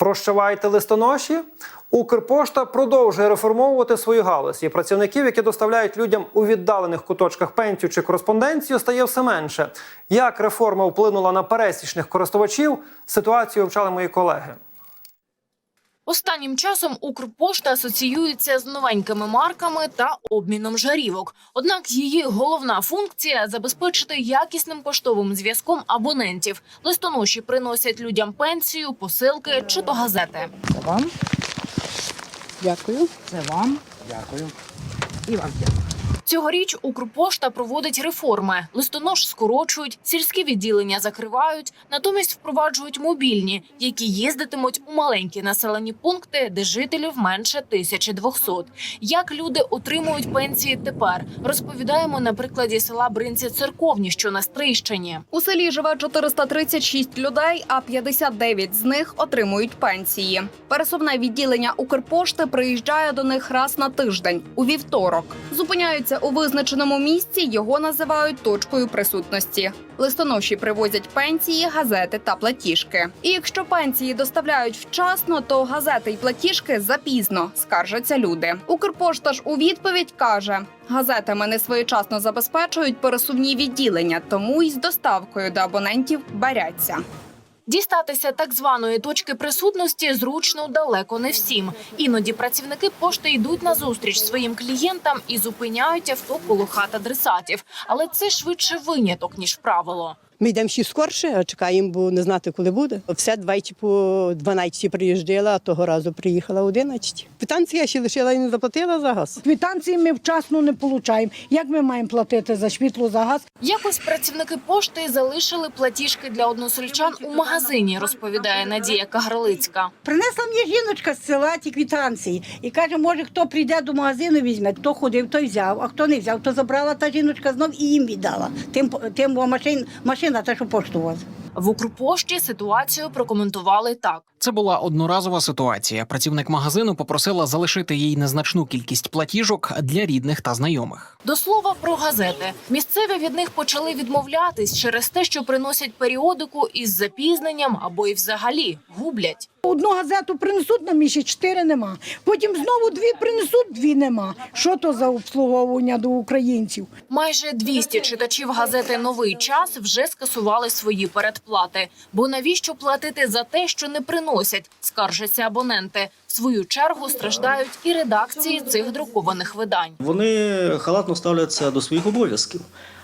Прощавайте листоноші. Укрпошта продовжує реформовувати свою галузь. І працівників, які доставляють людям у віддалених куточках пенсію чи кореспонденцію, стає все менше. Як реформа вплинула на пересічних користувачів? Ситуацію вивчали мої колеги. Останнім часом Укрпошта асоціюється з новенькими марками та обміном жарівок. Однак її головна функція забезпечити якісним поштовим зв'язком абонентів. Листоноші приносять людям пенсію, посилки чи то газети. Це вам. Дякую. Це вам. Дякую. І вам дякую. Цьогоріч Укрпошта проводить реформи. Листонож скорочують, сільські відділення закривають, натомість впроваджують мобільні, які їздитимуть у маленькі населені пункти, де жителів менше 1200. Як люди отримують пенсії тепер? Розповідаємо на прикладі села Бринці Церковні, що на Стрийщині. У селі живе 436 людей, а 59 з них отримують пенсії. Пересувне відділення Укрпошти приїжджає до них раз на тиждень у вівторок. Зупиняються у визначеному місці. Його називають точкою присутності. Листоноші привозять пенсії, газети та платіжки. І якщо пенсії доставляють вчасно, то газети й платіжки запізно скаржаться люди. Укрпошта ж у відповідь каже: газетами не своєчасно забезпечують пересувні відділення, тому й з доставкою до абонентів баряться. Дістатися так званої точки присутності зручно далеко не всім. Іноді працівники пошти йдуть на зустріч своїм клієнтам і зупиняють авто коло хат адресатів. Але це швидше виняток ніж правило. Ми йдемо ще скорше, а чекаємо, бо не знати, коли буде. Все двічі по 12 приїжджала, а того разу приїхала 11. Питанці я ще лишила і не заплатила за газ. Квитанції ми вчасно не отримуємо. Як ми маємо платити за світло, за газ? Якось працівники пошти залишили платіжки для односельчан у магазині, розповідає Надія Кагралицька. Принесла мені жіночка з села ті квитанції і каже, може, хто прийде до магазину, візьме. Хто ходив, той взяв, а хто не взяв, то забрала та жіночка знов і їм віддала. Тим, тим бо машин, машина та, що пошту возить. В Укрпошті ситуацію прокоментували так. Це була одноразова ситуація. Працівник магазину попросила залишити їй незначну кількість платіжок для рідних та знайомих. До слова про газети. Місцеві від них почали відмовлятись через те, що приносять періодику із запізненням або й взагалі гублять. Одну газету принесуть на місяць, чотири нема. Потім знову дві принесуть, дві нема. Що то за обслуговування до українців? Майже 200 читачів газети Новий час вже скасували свої передплати. Бо навіщо платити за те, що не приносять? Скаржаться абоненти. В свою чергу страждають і редакції цих друкованих видань. Вони халатно ставляться до своїх обов'язків,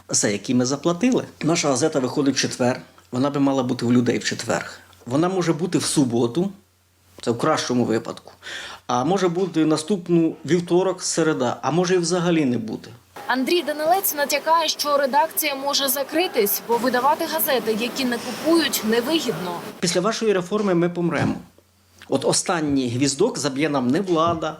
за які ми заплатили. Наша газета виходить в четвер. Вона би мала бути у людей в четвер. Вона може бути в суботу, це в кращому випадку. А може бути наступну вівторок, середа, а може і взагалі не бути. Андрій Данилець натякає, що редакція може закритись, бо видавати газети, які не купують, невигідно. Після вашої реформи ми помремо. От останній гвіздок заб'є нам не влада,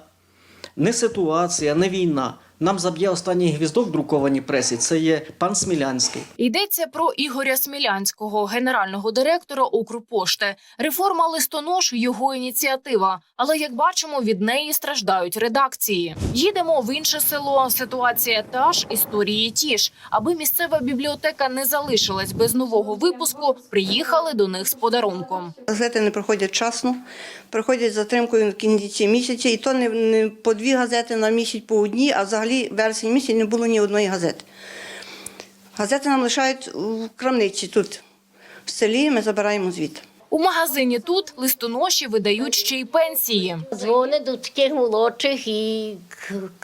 не ситуація, не війна. Нам заб'є останній гвіздок в друкованій пресі. Це є пан Смілянський. Йдеться про Ігоря Смілянського, генерального директора Укрпошти. Реформа листонож його ініціатива. Але як бачимо, від неї страждають редакції. Їдемо в інше село. Ситуація та ж, історії ті ж. Аби місцева бібліотека не залишилась без нового випуску, приїхали до них з подарунком. Газети не проходять часно, приходять затримкою в кінці місяця, і то не, не по дві газети на місяць, по одній, а взагалі вересень місяць не було ні одної газети. Газети нам лишають у крамниці тут, в селі, ми забираємо звідти. У магазині тут листоноші видають ще й пенсії. Дзвонить до таких молодших і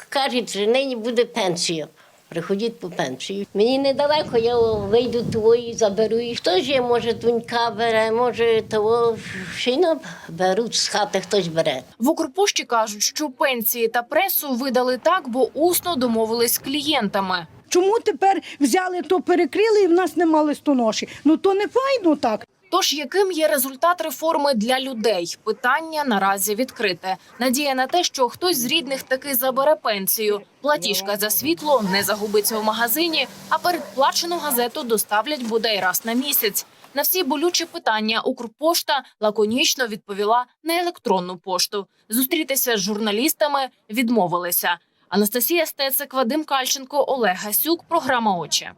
кажуть, що нині буде пенсія. Приходіть по пенсію. Мені недалеко, я вийду твої, заберу. І хто ж є, може, донька бере, може, того шина беруть з хати, хтось бере. В Укрпошті кажуть, що пенсії та пресу видали так, бо усно домовились з клієнтами. Чому тепер взяли, то перекрили і в нас нема листоноші? Ну то не файно так. Тож яким є результат реформи для людей? Питання наразі відкрите. Надія на те, що хтось з рідних таки забере пенсію. Платіжка за світло не загубиться в магазині, а передплачену газету доставлять бодай раз на місяць. На всі болючі питання Укрпошта лаконічно відповіла на електронну пошту. Зустрітися з журналістами відмовилися. Анастасія Стецик, Вадим Кальченко, Олег Гасюк. Програма Очі.